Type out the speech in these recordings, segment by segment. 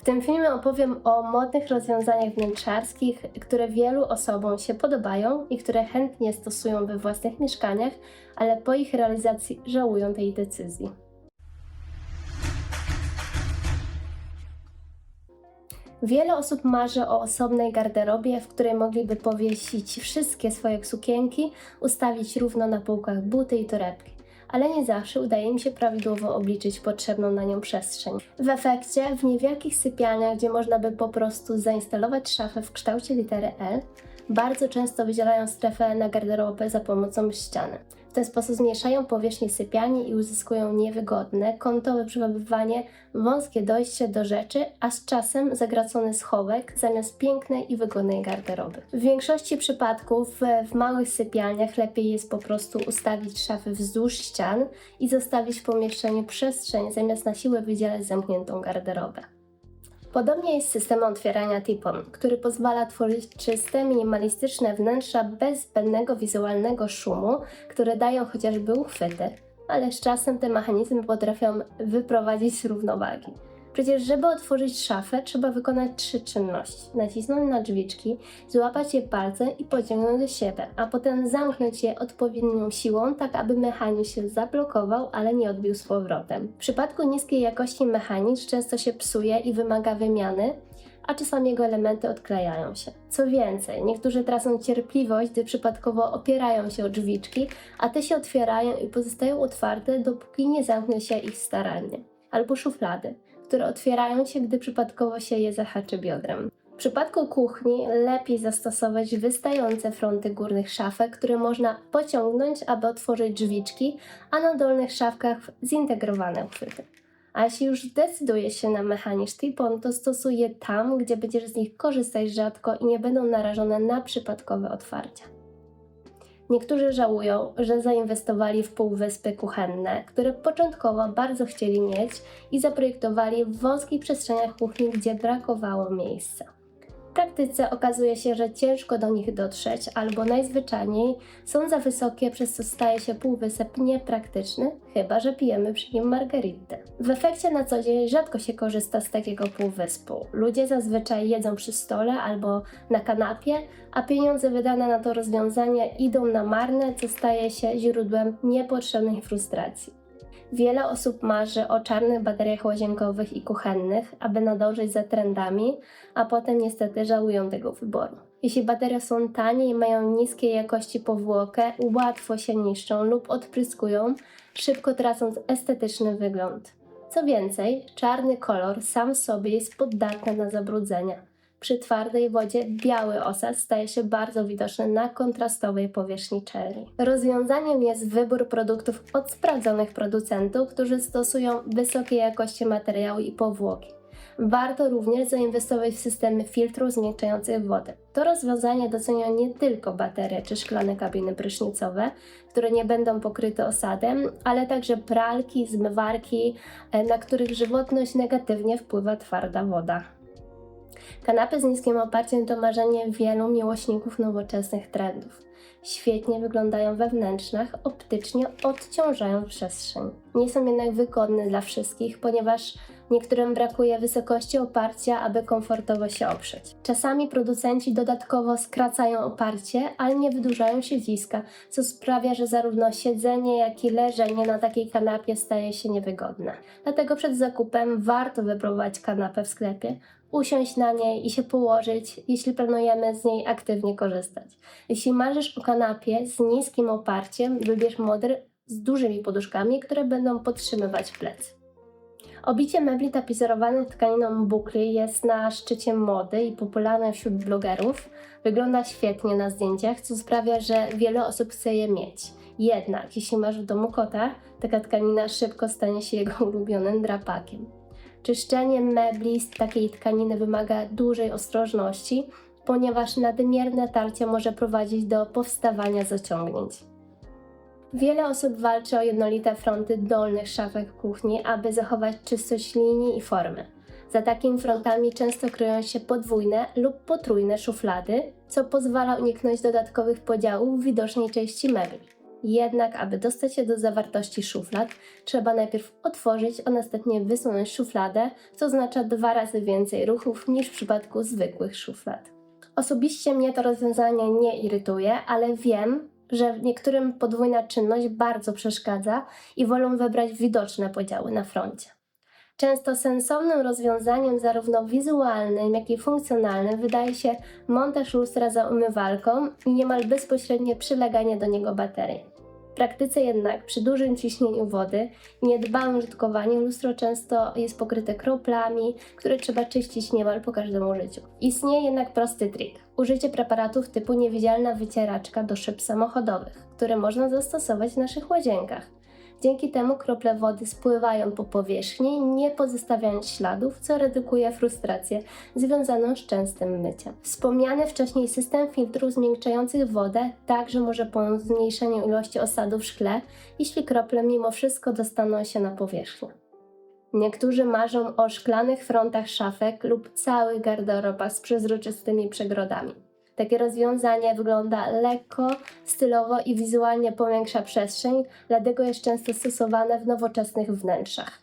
W tym filmie opowiem o modnych rozwiązaniach wnętrzarskich, które wielu osobom się podobają i które chętnie stosują we własnych mieszkaniach, ale po ich realizacji żałują tej decyzji. Wiele osób marzy o osobnej garderobie, w której mogliby powiesić wszystkie swoje sukienki, ustawić równo na półkach buty i torebki. Ale nie zawsze udaje im się prawidłowo obliczyć potrzebną na nią przestrzeń. W efekcie, w niewielkich sypialniach, gdzie można by po prostu zainstalować szafę w kształcie litery L, bardzo często wydzielają strefę na garderobę za pomocą ściany. W ten sposób zmniejszają powierzchnię sypialni i uzyskują niewygodne, kątowe przechowywanie, wąskie dojście do rzeczy, a z czasem zagracony schowek zamiast pięknej i wygodnej garderoby. W większości przypadków e, w małych sypialniach lepiej jest po prostu ustawić szafy wzdłuż ścian i zostawić w pomieszczeniu przestrzeń zamiast na siłę wydzielać zamkniętą garderobę. Podobnie jest z systemem otwierania Tipon, który pozwala tworzyć czyste, minimalistyczne wnętrza bez zbędnego wizualnego szumu, które dają chociażby uchwyty, ale z czasem te mechanizmy potrafią wyprowadzić z równowagi. Przecież, żeby otworzyć szafę, trzeba wykonać trzy czynności: nacisnąć na drzwiczki, złapać je palcem i pociągnąć do siebie, a potem zamknąć je odpowiednią siłą, tak aby mechanizm się zablokował, ale nie odbił z powrotem. W przypadku niskiej jakości mechanizm często się psuje i wymaga wymiany, a czasami jego elementy odklejają się. Co więcej, niektórzy tracą cierpliwość, gdy przypadkowo opierają się o drzwiczki, a te się otwierają i pozostają otwarte, dopóki nie zamknie się ich starannie. Albo szuflady które otwierają się, gdy przypadkowo się je zahaczy biodrem. W przypadku kuchni lepiej zastosować wystające fronty górnych szafek, które można pociągnąć, aby otworzyć drzwiczki, a na dolnych szafkach zintegrowane uchwyty. A jeśli już zdecyduje się na mechanizm Tipon, to stosuje tam, gdzie będziesz z nich korzystać rzadko i nie będą narażone na przypadkowe otwarcia. Niektórzy żałują, że zainwestowali w półwyspy kuchenne, które początkowo bardzo chcieli mieć i zaprojektowali w wąskich przestrzeniach kuchni, gdzie brakowało miejsca. W praktyce okazuje się, że ciężko do nich dotrzeć, albo najzwyczajniej są za wysokie, przez co staje się półwysep niepraktyczny, chyba że pijemy przy nim margaritę. W efekcie na co dzień rzadko się korzysta z takiego półwyspu. Ludzie zazwyczaj jedzą przy stole albo na kanapie, a pieniądze wydane na to rozwiązanie idą na marne, co staje się źródłem niepotrzebnej frustracji. Wiele osób marzy o czarnych bateriach łazienkowych i kuchennych, aby nadążyć za trendami, a potem niestety żałują tego wyboru. Jeśli baterie są tanie i mają niskiej jakości powłokę, łatwo się niszczą lub odpryskują, szybko tracąc estetyczny wygląd. Co więcej, czarny kolor sam w sobie jest poddatny na zabrudzenia. Przy twardej wodzie biały osad staje się bardzo widoczny na kontrastowej powierzchni czerni. Rozwiązaniem jest wybór produktów od sprawdzonych producentów, którzy stosują wysokiej jakości materiały i powłoki. Warto również zainwestować w systemy filtrów zmiękczających wodę. To rozwiązanie docenią nie tylko baterie czy szklane kabiny prysznicowe, które nie będą pokryte osadem, ale także pralki, zmywarki, e, na których żywotność negatywnie wpływa twarda woda. Kanapy z niskim oparciem to marzenie wielu miłośników nowoczesnych trendów. Świetnie wyglądają we wnętrzach, optycznie odciążają przestrzeń. Nie są jednak wygodne dla wszystkich, ponieważ niektórym brakuje wysokości oparcia, aby komfortowo się oprzeć. Czasami producenci dodatkowo skracają oparcie, ale nie wydłużają siedziska, co sprawia, że zarówno siedzenie, jak i leżenie na takiej kanapie staje się niewygodne. Dlatego przed zakupem warto wypróbować kanapę w sklepie, usiąść na niej i się położyć, jeśli planujemy z niej aktywnie korzystać. Jeśli marzysz o kanapie z niskim oparciem, wybierz model z dużymi poduszkami, które będą podtrzymywać plecy. Obicie mebli tapicerowanych tkaniną bukli jest na szczycie mody i popularne wśród blogerów. Wygląda świetnie na zdjęciach, co sprawia, że wiele osób chce je mieć. Jednak, jeśli masz w domu kota, taka tkanina szybko stanie się jego ulubionym drapakiem. Czyszczenie mebli z takiej tkaniny wymaga dużej ostrożności, ponieważ nadmierne tarcie może prowadzić do powstawania zaciągnięć. Wiele osób walczy o jednolite fronty dolnych szafek kuchni, aby zachować czystość linii i formy. Za takimi frontami często kryją się podwójne lub potrójne szuflady, co pozwala uniknąć dodatkowych podziałów w widocznej części mebli. Jednak, aby dostać się do zawartości szuflad, trzeba najpierw otworzyć, a następnie wysunąć szufladę, co oznacza dwa razy więcej ruchów niż w przypadku zwykłych szuflad. Osobiście mnie to rozwiązanie nie irytuje, ale wiem, że niektórym podwójna czynność bardzo przeszkadza i wolą wybrać widoczne podziały na froncie. Często sensownym rozwiązaniem zarówno wizualnym, jak i funkcjonalnym wydaje się montaż lustra za umywalką i niemal bezpośrednie przyleganie do niego baterii. Praktyce jednak przy dużym ciśnieniu wody niedbałym użytkowaniu lustro często jest pokryte kroplami, które trzeba czyścić niemal po każdym użyciu. Istnieje jednak prosty trik. Użycie preparatów typu niewidzialna wycieraczka do szyb samochodowych, które można zastosować w naszych łazienkach. Dzięki temu krople wody spływają po powierzchni, nie pozostawiając śladów, co redukuje frustrację związaną z częstym myciem. Wspomniany wcześniej system filtrów zmiękczających wodę także może pomóc w zmniejszeniu ilości osadu w szkle, jeśli krople mimo wszystko dostaną się na powierzchnię. Niektórzy marzą o szklanych frontach szafek lub całych garderobach z przezroczystymi przegrodami. Takie rozwiązanie wygląda lekko, stylowo i wizualnie powiększa przestrzeń, dlatego jest często stosowane w nowoczesnych wnętrzach.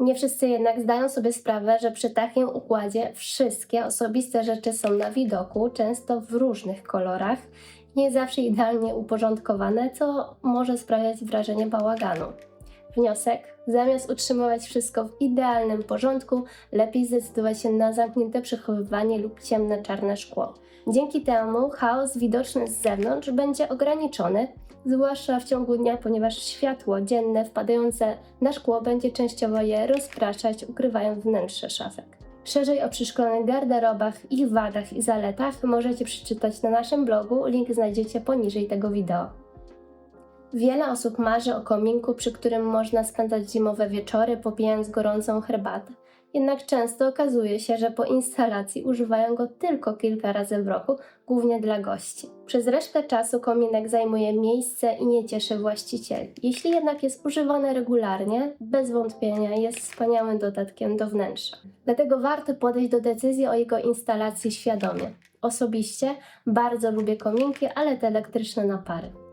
Nie wszyscy jednak zdają sobie sprawę, że przy takim układzie wszystkie osobiste rzeczy są na widoku, często w różnych kolorach, nie zawsze idealnie uporządkowane, co może sprawiać wrażenie bałaganu. Wniosek: zamiast utrzymywać wszystko w idealnym porządku, lepiej zdecydować się na zamknięte przechowywanie lub ciemne czarne szkło. Dzięki temu chaos widoczny z zewnątrz będzie ograniczony, zwłaszcza w ciągu dnia, ponieważ światło dzienne wpadające na szkło będzie częściowo je rozpraszać, ukrywając wnętrze szafek. Szerzej o przyszklonych garderobach, ich wadach i zaletach możecie przeczytać na naszym blogu, link znajdziecie poniżej tego wideo. Wiele osób marzy o kominku, przy którym można spędzać zimowe wieczory popijając gorącą herbatę. Jednak często okazuje się, że po instalacji używają go tylko kilka razy w roku, głównie dla gości. Przez resztę czasu kominek zajmuje miejsce i nie cieszy właścicieli. Jeśli jednak jest używany regularnie, bez wątpienia jest wspaniałym dodatkiem do wnętrza. Dlatego warto podejść do decyzji o jego instalacji świadomie. Osobiście bardzo lubię kominki, ale te elektryczne na pary.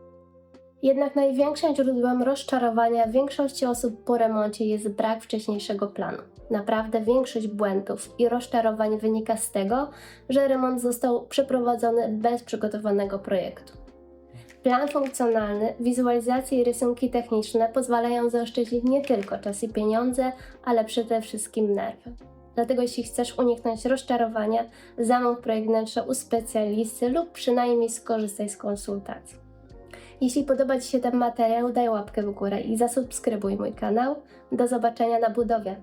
Jednak największym źródłem rozczarowania większości osób po remoncie jest brak wcześniejszego planu. Naprawdę większość błędów i rozczarowań wynika z tego, że remont został przeprowadzony bez przygotowanego projektu. Plan funkcjonalny, wizualizacje i rysunki techniczne pozwalają zaoszczędzić nie tylko czas i pieniądze, ale przede wszystkim nerwy. Dlatego jeśli chcesz uniknąć rozczarowania, zamów projekt wnętrza u specjalisty lub przynajmniej skorzystaj z konsultacji. Jeśli podoba Ci się ten materiał, daj łapkę w górę i zasubskrybuj mój kanał. Do zobaczenia na budowie.